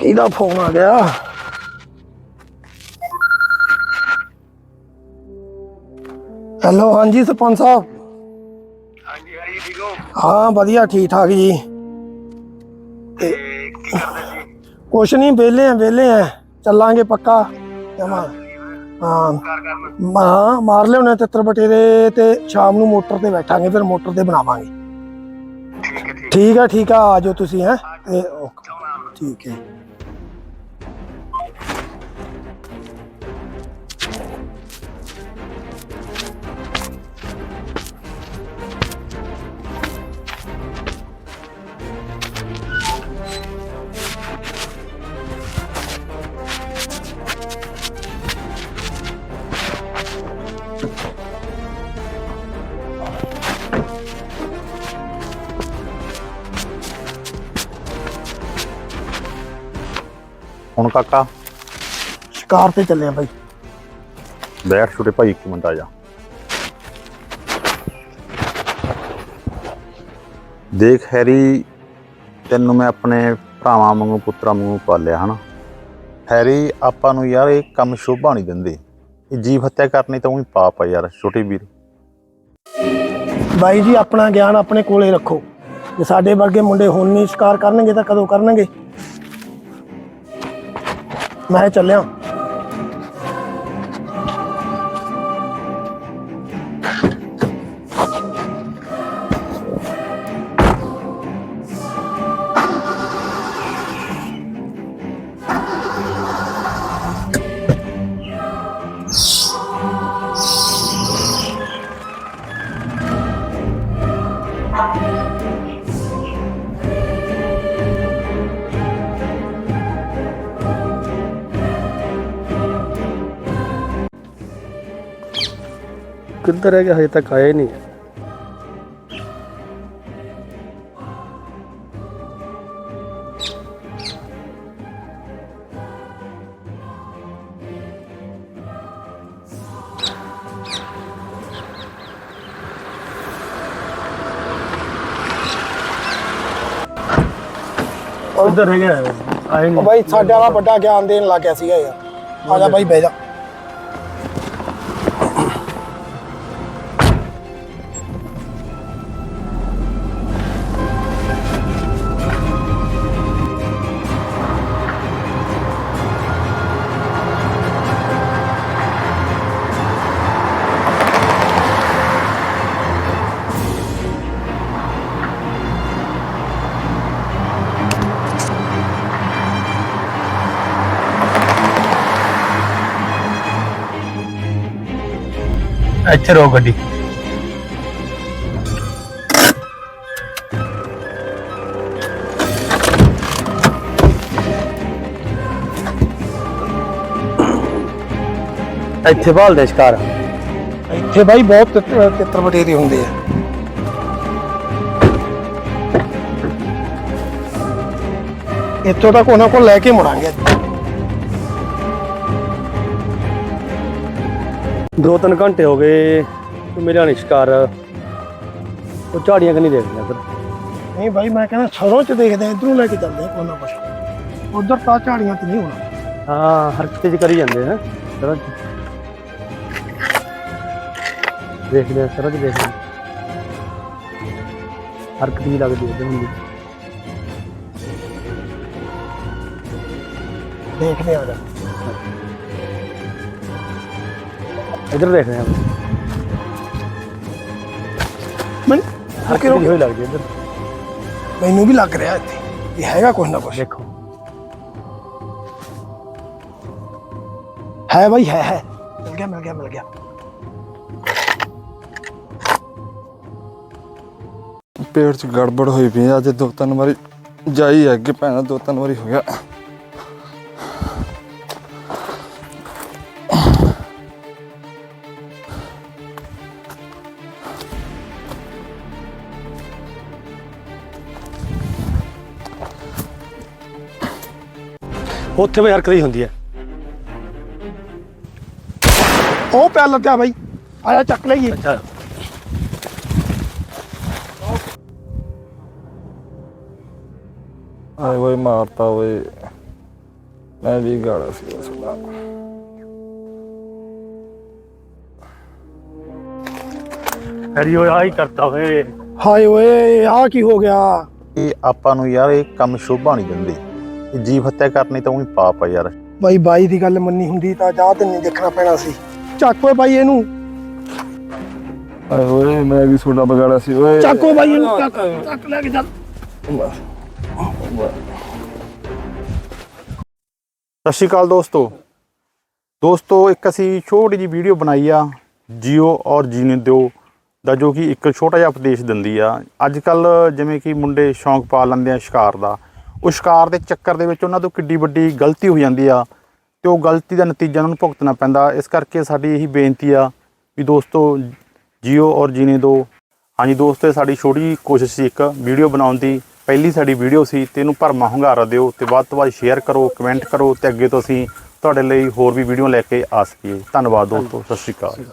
ਕਿਹਦਾ ਫੋਨ ਆ ਗਿਆ। ਹੈਲੋ ਹਾਂਜੀ ਸਰਪੰਚ ਸਾਹਿਬ। ਹਾਂਜੀ ਹਾਂਜੀ ਠੀਕ ਹੋ? ਹਾਂ ਵਧੀਆ ਠੀਕ ਠਾਕ ਜੀ। ਤੇ ਕੀ ਕਰਦੇ ਸੀ? ਕੁਛ ਨਹੀਂ ਵਿਹਲੇ ਆ ਵਿਹਲੇ ਆ। ਚੱਲਾਂਗੇ ਪੱਕਾ। ਜਮਾਂ। ਹਾਂ। ਕਾਰ ਕਰਨ? ਮਾ ਮਾਰ ਲਿਓਨੇ ਤਿੱਤਰ ਬਟੇਰੇ ਤੇ ਸ਼ਾਮ ਨੂੰ ਮੋਟਰ ਤੇ ਬੈਠਾਂਗੇ ਫਿਰ ਮੋਟਰ ਤੇ ਬਣਾਵਾਂਗੇ। ਠੀਕ ਹੈ ਠੀਕ ਠੀਕ ਆ ਠੀਕ ਆ ਆਜੋ ਤੁਸੀਂ ਹੈ। ਤੇ ਓਕੇ, ਠੀਕ ਹੈ। ਹੁਣ ਕਾਕਾ। ਸ਼ਿਕਾਰ ਤੇ ਚੱਲੇ ਆ ਬਾਈ। ਬੈਠ ਛੋਟੇ ਭਾਈ ਇੱਕ ਮਿੰਟ ਆ ਜਾ। ਦੇਖ ਹੈਰੀ ਤੈਨੂੰ ਮੈਂ ਆਪਣੇ ਭਰਾਵਾਂ ਵਾਂਗੂ ਪੁੱਤਰਾਂ ਵਾਂਗੂ ਪਾਲਿਆ ਹਨਾ? ਹੈਰੀ ਆਪਾਂ ਨੂੰ ਯਾਰ ਇਹ ਕੰਮ ਸ਼ੋਭਾ ਨਹੀਂ ਦਿੰਦੇ। ਇਹ ਜੀਵ ਹੱਤਿਆ ਕਰਨੀ ਤਾਂ ਉਹੀ ਪਾਪ ਆ ਯਾਰ ਛੋਟੇ ਵੀਰ। ਬਾਈ ਜੀ ਆਪਣਾ ਗਿਆਨ ਆਪਣੇ ਕੋਲੇ ਰੱਖੋ। ਜੇ ਸਾਡੇ ਵਰਗੇ ਮੁੰਡੇ ਹੁਣ ਨਹੀਂ ਸ਼ਿਕਾਰ ਕਰਨਗੇ ਤਾਂ ਕਦੋਂ ਕਰਨਗੇ? ਮੈਂ ਚੱਲਿਆ। ਕਿੱਧਰ ਹੈ ਕਿ ਹਜੇ ਤੱਕ ਆਏ ਨਹੀਂ। ਉਧਰ ਰਹਿ ਗਿਆ ਆਏ ਉਹ ਨਹੀਂ ਬਾਈ ਸਾਡੇ ਵਾਲਾ ਵੱਡਾ ਗਿਆਨ ਦੇਣ ਲੱਗ ਗਿਆ ਸੀਗਾ ਯਾਰ। ਆ ਜਾ ਬਾਈ ਬਹਿ ਜਾ। ਇੱਥੇ ਰੋ ਗੱਡੀ। ਇੱਥੇ ਭਾਲਦੇ ਸ਼ਿਕਾਰ। ਇੱਥੇ ਬਾਈ ਬਹੁਤ ਤਿੱਤਰ ਤਿੱਤਰ ਬਟੇਰੇ ਹੁੰਦੇ ਆ। ਇੱਥੋਂ ਤੱਕ ਉਹਨਾਂ ਕੋਲ ਲੈ ਕੇ ਮੁੜਾਂਗੇ। ਅੱਜ। ਦੋ ਤਿੰਨ ਘੰਟੇ ਹੋ ਗਏ ਤੂੰ ਮੇਰੇ ਨਾਲ ਸ਼ਿਕਾਰ। ਉਹ ਝਾੜੀਆਂ ਕਿ ਨਹੀਂ ਦੇਖਦੀਆਂ ਫਿਰ। ਨਹੀਂ ਬਾਈ ਮੈਂ ਕਹਿੰਦਾ ਸਰੋਂ ਚ ਦੇਖਦੇ ਆ ਇਧਰੋਂ ਲੈ ਕੇ ਚੱਲਦੇ ਆ ਕੋਈ ਨਾ ਕੁਛ ਉਧਰ ਤਾਂ ਝਾੜੀਆਂ ਤੇ ਨਹੀਂ ਹੋਣਾ। ਹਾਂ ਹਰਕਤ ਚ ਕਰੀ ਜਾਂਦੇ ਹੈ ਸਰਜ ਦੇਖਦੇ ਆ ਸਰਜ ਦੇਖਦੇ ਆ। ਹਰਕਤ ਵੀ ਲੱਗਦੀ ਹੈ ਹੁੰਦੀ। ਦੇਖਦੇ ਆ ਜਾ। ਇਧਰ ਦੇਖਦੇ ਆ ਮੈਂ ਹਰਕਤ ਵੀ ਹੋਈ ਲੱਗਦੀ ਹੈ ਇੱਧਰ। ਮੈਨੂੰ ਵੀ ਲੱਗ ਰਿਹਾ ਇੱਥੇ। ਇਹ ਹੈਗਾ ਕੁਛ ਨਾ ਕੁਛ। ਦੇਖੋ। ਹੈ ਬਾਈ ਹੈ ਹੈ। ਮਿਲ ਗਿਆ ਮਿਲ ਗਿਆ ਮਿਲ ਗਿਆ। ਪੇਟ 'ਚ ਗੜਬੜ ਹੋਈ ਪਈ ਆ, ਅੱਜ ਦੋ ਤਿੰਨ ਵਾਰੀ ਜਾਈ ਹੈ ਅੱਗੇ ਪੈਣਾ ਦੋ ਤਿੰਨ ਵਾਰੀ ਹੋ ਗਿਆ। ਉੱਥੇ ਵੀ ਹਰਕਤ ਹੀ ਹੁੰਦੀ ਹੈ। ਉਹ ਪਿਆ ਲੱਗਾ ਬਾਈ। ਆਇਆ ਚੱਕ ਲਈਏ। ਅੱਛਾ। ਆਏ ਓਏ ਮਾਰਤਾ ਓਏ ਮੈਂ ਵੀ ਗਾਲਾ ਸੀ ਉਸ ਦਾ। ਹੈਰੀ ਓਏ ਆਹੀ ਕਰਦਾ ਓਏ। ਹਾਏ ਓਏ ਆ ਕੀ ਹੋ ਗਿਆ? ਇਹ ਆਪਾਂ ਨੂੰ ਯਾਰ ਇਹ ਕੰਮ ਸ਼ੋਭਾ ਨਹੀਂ ਦਿੰਦੇ ਜੀਵ ਹੱਤਿਆ ਕਰਨੀ ਤਾਂ ਉਹੀ ਪਾਪ ਆ ਯਾਰ। ਬਾਈ ਬਾਈ ਦੀ ਗੱਲ ਮੰਨੀ ਹੁੰਦੀ ਤਾਂ ਜਾ ਤੇ ਨਹੀਂ ਦੇਖਣਾ ਪੈਣਾ ਸੀ। ਚੱਕ ਓਏ ਬਾਈ ਇਹਨੂੰ। ਆਏ ਓਏ ਮੈਂ ਵੀ ਤੁਹਾਡਾ ਬਗਾੜਾ ਸੀ ਓਏ। ਚੱਕ ਓਏ ਬਾਈ ਇਹਨੂੰ ਚੱਕ ਚੱਕ ਲੈ ਕੇ ਚੱਲ ਸਤਿ ਸ਼੍ਰੀ ਅਕਾਲ ਦੋਸਤੋ। ਦੋਸਤੋ ਇੱਕ ਅਸੀਂ ਛੋਟੀ ਜੀ ਵੀਡੀਓ ਬਣਾਈ ਆ ਜੀਓ ਔਰ ਜੀਨੇ ਦਿਓ ਦਾ ਜੋ ਕਿ ਇੱਕ ਛੋਟਾ ਜਿਹਾ ਉਪਦੇਸ਼ ਦਿੰਦੀ ਆ। ਅੱਜ ਕੱਲ ਜਿਵੇਂ ਕਿ ਮੁੰਡੇ ਸ਼ੌਂਕ ਪਾ ਲੈਂਦੇ ਆ ਸ਼ਿਕਾਰ ਦਾ। ਉਹ ਸ਼ਿਕਾਰ ਦੇ ਚੱਕਰ ਦੇ ਵਿੱਚ ਉਹਨਾਂ ਤੋਂ ਕਿੱਡੀ ਵੱਡੀ ਗਲਤੀ ਹੋ ਜਾਂਦੀ ਆ ਤੇ ਉਹ ਗਲਤੀ ਦਾ ਨਤੀਜਾ ਉਹਨਾਂ ਨੂੰ ਭੁਗਤਣਾ ਪੈਂਦਾ। ਇਸ ਕਰਕੇ ਸਾਡੀ ਇਹੀ ਬੇਨਤੀ ਆ ਵੀ ਦੋਸਤੋ, ਜੀਓ ਔਰ ਜੀਨੇ ਦੋ। ਹਾਂਜੀ ਦੋਸਤੋ, ਇਹ ਸਾਡੀ ਛੋਟੀ ਕੋਸ਼ਿਸ਼ ਸੀ ਇੱਕ ਵੀਡੀਓ ਬਣਾਉਣ ਦੀ। ਪਹਿਲੀ ਸਾਡੀ ਵੀਡੀਓ ਸੀ ਤੇ ਇਹਨੂੰ ਭਰਮਾ ਹੁੰਗਾਰਾ ਦਿਓ ਤੇ ਵੱਧ ਤੋਂ ਵੱਧ ਸ਼ੇਅਰ ਕਰੋ, ਕਮੈਂਟ ਕਰੋ ਤੇ ਅੱਗੇ ਤੋਂ ਅਸੀਂ ਤੁਹਾਡੇ ਲਈ ਹੋਰ ਵੀ ਵੀਡੀਓ ਲੈ ਕੇ ਆ ਸਕੀਏ। ਧੰਨਵਾਦ ਦੋਸਤੋ, ਸਤਿ ਸ਼੍ਰੀ ਅਕਾਲ।